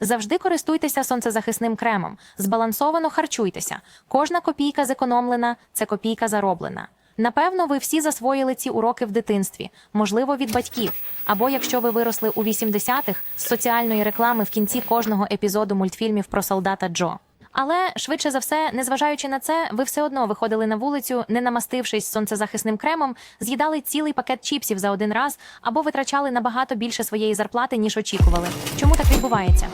Завжди користуйтеся сонцезахисним кремом, збалансовано харчуйтеся. Кожна копійка зекономлена це копійка зароблена. Напевно, ви всі засвоїли ці уроки в дитинстві, можливо, від батьків. Або якщо ви виросли у 80-х з соціальної реклами в кінці кожного епізоду мультфільмів про солдата Джо. Але швидше за все, незважаючи на це, ви все одно виходили на вулицю, не намастившись сонцезахисним кремом, з'їдали цілий пакет чіпсів за один раз або витрачали набагато більше своєї зарплати, ніж очікували. Чому так відбувається?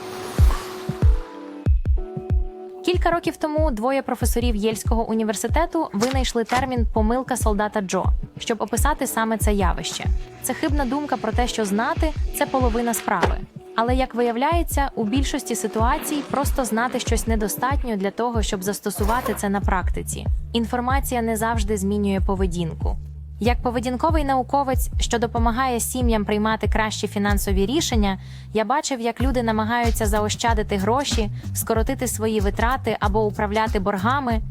Кілька років тому двоє професорів Єльського університету винайшли термін помилка солдата Джо, щоб описати саме це явище. Це хибна думка про те, що знати це половина справи. Але як виявляється, у більшості ситуацій просто знати щось недостатньо для того, щоб застосувати це на практиці. Інформація не завжди змінює поведінку. Як поведінковий науковець, що допомагає сім'ям приймати кращі фінансові рішення, я бачив, як люди намагаються заощадити гроші, скоротити свої витрати або управляти боргами,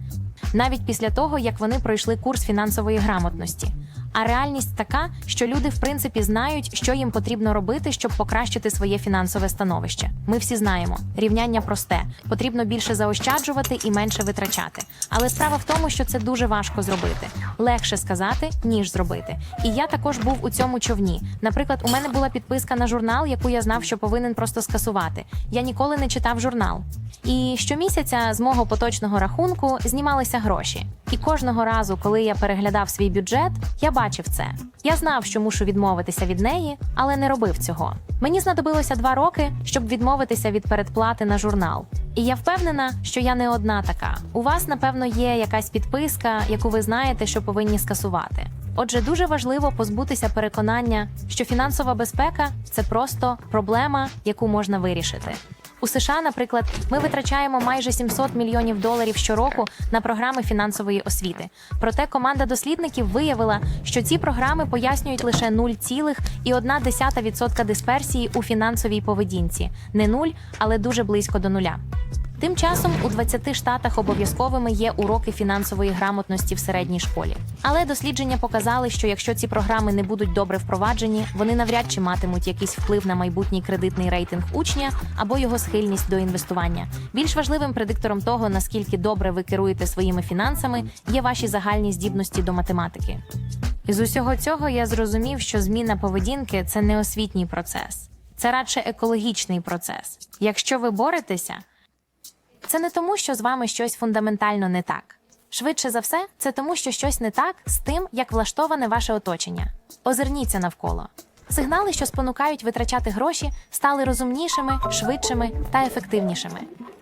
навіть після того, як вони пройшли курс фінансової грамотності. А реальність така, що люди в принципі знають, що їм потрібно робити, щоб покращити своє фінансове становище. Ми всі знаємо, рівняння просте, потрібно більше заощаджувати і менше витрачати. Але справа в тому, що це дуже важко зробити. Легше сказати, ніж зробити. І я також був у цьому човні. Наприклад, у мене була підписка на журнал, яку я знав, що повинен просто скасувати. Я ніколи не читав журнал. І щомісяця з мого поточного рахунку знімалися гроші. І кожного разу, коли я переглядав свій бюджет, я бачив це. Я знав, що мушу відмовитися від неї, але не робив цього. Мені знадобилося два роки, щоб відмовитися від передплати на журнал. І я впевнена, що я не одна така. У вас, напевно, є якась підписка, яку ви знаєте, що повинні скасувати. Отже, дуже важливо позбутися переконання, що фінансова безпека це просто проблема, яку можна вирішити. У США, наприклад, ми витрачаємо майже 700 мільйонів доларів щороку на програми фінансової освіти. Проте команда дослідників виявила, що ці програми пояснюють лише 0,1% дисперсії у фінансовій поведінці. Не нуль, але дуже близько до нуля. Тим часом у 20 штатах обов'язковими є уроки фінансової грамотності в середній школі. Але дослідження показали, що якщо ці програми не будуть добре впроваджені, вони навряд чи матимуть якийсь вплив на майбутній кредитний рейтинг учня або його схильність до інвестування. Більш важливим предиктором того, наскільки добре ви керуєте своїми фінансами, є ваші загальні здібності до математики. З усього цього я зрозумів, що зміна поведінки це не освітній процес, це радше екологічний процес. Якщо ви боретеся, це не тому, що з вами щось фундаментально не так. Швидше за все, це тому, що щось не так з тим, як влаштоване ваше оточення. Озирніться навколо. Сигнали, що спонукають витрачати гроші, стали розумнішими, швидшими та ефективнішими.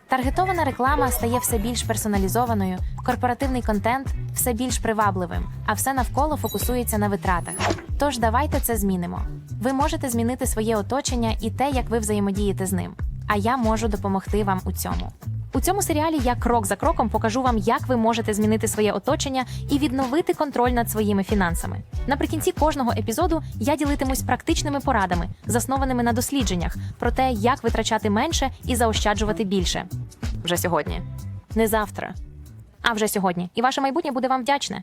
Таргетована реклама стає все більш персоналізованою, корпоративний контент все більш привабливим, а все навколо фокусується на витратах. Тож давайте це змінимо. Ви можете змінити своє оточення і те, як ви взаємодієте з ним. А я можу допомогти вам у цьому. У цьому серіалі я крок за кроком покажу вам, як ви можете змінити своє оточення і відновити контроль над своїми фінансами. Наприкінці кожного епізоду я ділитимусь практичними порадами, заснованими на дослідженнях, про те, як витрачати менше і заощаджувати більше. Вже сьогодні, не завтра, а вже сьогодні. І ваше майбутнє буде вам вдячне.